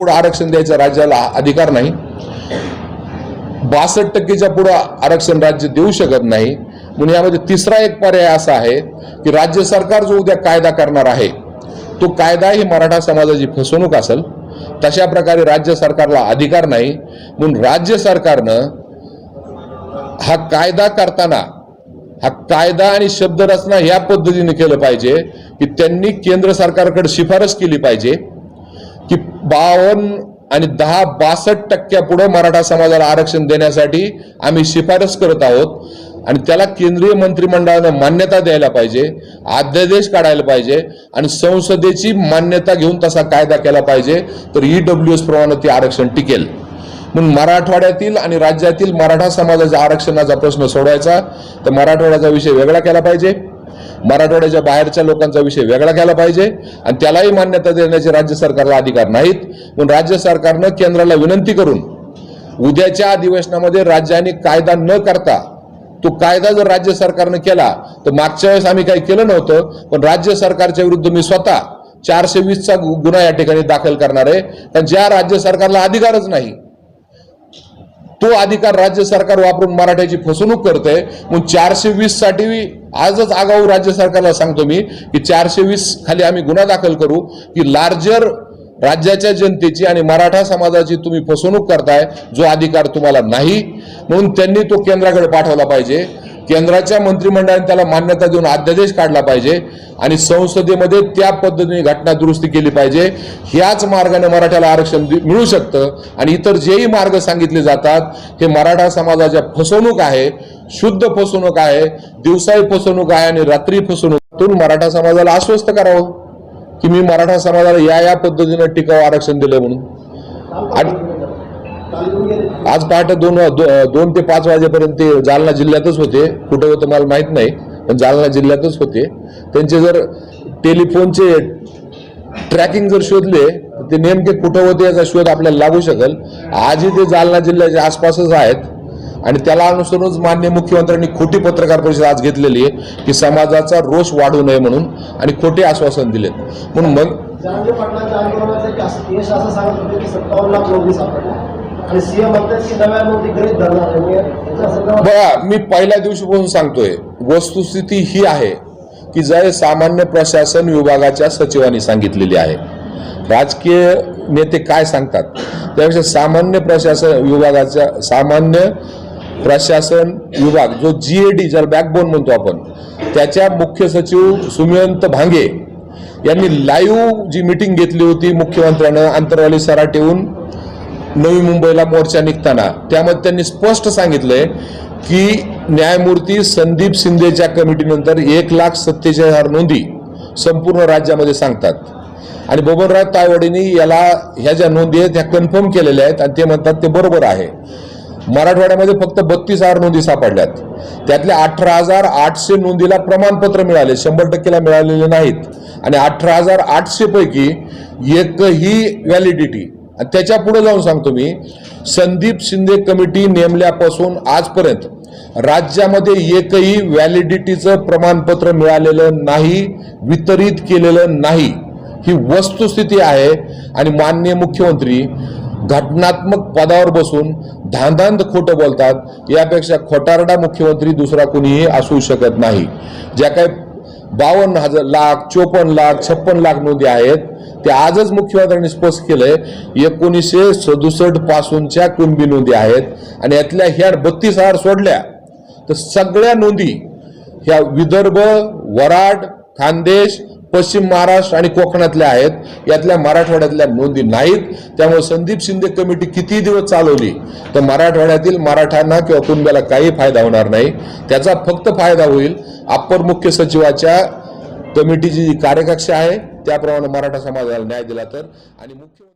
पुढं आरक्षण द्यायचा राज्याला अधिकार नाही. बासष्ट टक्केच्या पुढं आरक्षण राज्य देऊ शकत नाही. म्हणून यामध्ये तिसरा एक पर्याय असा आहे की राज्य सरकार जो उद्या कायदा करणार आहे तो कायदा ही मराठा समाजाची फसवणूक असेल. तशा प्रकारे राज्य सरकारला अधिकार नाही. म्हणून राज्य सरकारनं हा कायदा करताना हा कायदा आणि शब्दरचना ह्या पद्धतीने केलं पाहिजे की त्यांनी केंद्र सरकारकडे शिफारस केली पाहिजे. की बावन्न आणि दहा बासष्ट टक्क्यापुढे मराठा समाजाला आरक्षण देण्यासाठी आम्ही शिफारस करत आहोत. आणि त्याला केंद्रीय मंत्रिमंडळानं मान्यता द्यायला पाहिजे अध्यादेश काढायला पाहिजे आणि संसदेची मान्यता घेऊन तसा कायदा केला पाहिजे तर ईडब्ल्यू एस प्रमाणे ते आरक्षण टिकेल. म्हणून मराठवाड्यातील आणि राज्यातील मराठा समाजाच्या आरक्षणाचा प्रश्न सोडवायचा तर मराठवाड्याचा विषय वेगळा केला पाहिजे. मराठवाड्याच्या बाहेरच्या लोकांचा विषय वेगळा केला पाहिजे आणि त्यालाही मान्यता देण्याचे राज्य सरकारला अधिकार नाहीत. म्हणून राज्य सरकारनं केंद्राला विनंती करून उद्याच्या अधिवेशनामध्ये राज्याने कायदा न करता तो कायदा जर राज्य सरकारनं केला तर मागच्या वेळेस आम्ही काही केलं नव्हतं पण राज्य सरकारच्या विरुद्ध मी स्वतः चारशे वीसचा गुन्हा या ठिकाणी दाखल करणार आहे. कारण ज्या राज्य सरकारला अधिकारच नाही तो अधिकार राज्य सरकार वापरून मराठ्याची फसवणूक करते म्हणून चारशे वीससाठी आजच आगाऊ राज्य सरकारला सांगतो मी की चारशे वीस खाली आम्ही गुन्हा दाखल करू की लार्जर राज्याच्या जनतेची आणि मराठा समाजाची तुम्ही फसवणूक करताय जो अधिकार तुम्हाला नाही. म्हणून त्यांनी तो केंद्राकडे पाठवला पाहिजे. केंद्राच्या मंत्रिमंडळाने त्याला मान्यता देऊन अध्यादेश काढला पाहिजे आणि संसदेमध्ये त्या पद्धतीने घटना दुरुस्ती केली पाहिजे. ह्याच मार्गाने मराठ्याला आरक्षण मिळू शकतं आणि इतर जेही मार्ग सांगितले जातात हे मराठा समाजाच्या फसवणूक आहे शुद्ध फसवणूक आहे दिवसाही फसवणूक आहे आणि रात्री फसवणूकातून मराठा समाजाला आश्वस्त करावं की मी मराठा समाजाला या या पद्धतीनं टिकाव आरक्षण दिलं म्हणून. आणि आज पहाटे दोन दो- दोन ते पाच वाजेपर्यंत ते जालना जिल्ह्यातच होते कुठं होतं मला माहीत नाही पण जालना जिल्ह्यातच होते त्यांचे जर टेलिफोनचे ट्रॅकिंग जर शोधले तर ते नेमके कुठं होते याचा शोध आपल्याला लागू शकेल आजही ते जालना जिल्ह्याच्या आसपासच आहेत आणि त्याला अनुसरूनच मान्य मुख्यमंत्र्यांनी खोटी पत्रकार परिषद आज घेतलेली आहे की समाजाचा रोष वाढू नये म्हणून आणि खोटे आश्वासन दिलेत म्हणून मग बघा मी पहिल्या दिवशीपासून सांगतोय वस्तुस्थिती ही आहे की जय सामान्य प्रशासन विभागाच्या सचिवांनी सांगितलेली आहे. राजकीय नेते काय सांगतात? त्यापेक्षा सामान्य प्रशासन विभागाच्या सामान्य प्रशासन विभाग जो जी ए डी ज्याला बॅकबोन म्हणतो आपण त्याच्या मुख्य सचिव सुमियंत भांगे यांनी लाईव्ह जी मिटिंग घेतली होती मुख्यमंत्र्यानं आंतरवाली सराटीहून नवी मुंबईला मोर्चा निघताना. त्यामध्ये त्यांनी स्पष्ट सांगितलंय की न्यायमूर्ती संदीप शिंदेच्या कमिटीनंतर एक लाख सत्तेचाळीस हजार नोंदी संपूर्ण राज्यामध्ये सांगतात. आणि बबनराव तायवाडेंनी याला ह्या ज्या नोंदी आहेत ह्या कन्फर्म केलेल्या आहेत आणि ते म्हणतात ते बरोबर आहे. मराठवाड्यामध्ये फक्त बत्तीस हजार नोंदी सापडल्यात. त्यातल्या अठरा हजार आठशे नोंदीला प्रमाणपत्र मिळाले शंभर टक्केला मिळालेले नाहीत. आणि अठरा हजार आठशे पैकी एकही व्हॅलिडिटी आणि त्याच्या पुढे जाऊन सांगतो मी संदीप शिंदे कमिटी नेमल्यापासून आजपर्यंत राज्यामध्ये एकही व्हॅलिडिटीचं प्रमाणपत्र मिळालेलं नाही वितरित केलेलं नाही. ही वस्तुस्थिती आहे आणि माननीय मुख्यमंत्री घटनात्मक पदावर बसून धांदांत खोटं बोलतात यापेक्षा खोटारडा मुख्यमंत्री दुसरा कोणीही असू शकत नाही. ज्या काही बावन्न हजार लाख चोपन्न लाख छप्पन लाख नोंदी आहेत. ते आजच मुख्यमंत्र्यांनी स्पष्ट केलंय एकोणीसशे सदुसष्ट पासूनच्या कुणबी नोंदी आहेत आणि यातल्या ह्या बत्तीस हजार सोडल्या. तर सगळ्या नोंदी ह्या विदर्भ वराड खानदेश पश्चिम महाराष्ट्र आणि कोकणातल्या आहेत. यातल्या मराठवाड्यातल्या नोंदी नाहीत. त्यामुळे संदीप शिंदे कमिटी किती दिवस चालवली तर मराठवाड्यातील मराठ्यांना किंवा कुंब्याला काही फायदा होणार नाही. त्याचा फक्त फायदा होईल अप्पर मुख्य सचिवाच्या कमिटीची जी कार्यकक्षा आहे त्याप्रमाणे मराठा समाजाला न्याय दिला तर. आणि मुख्य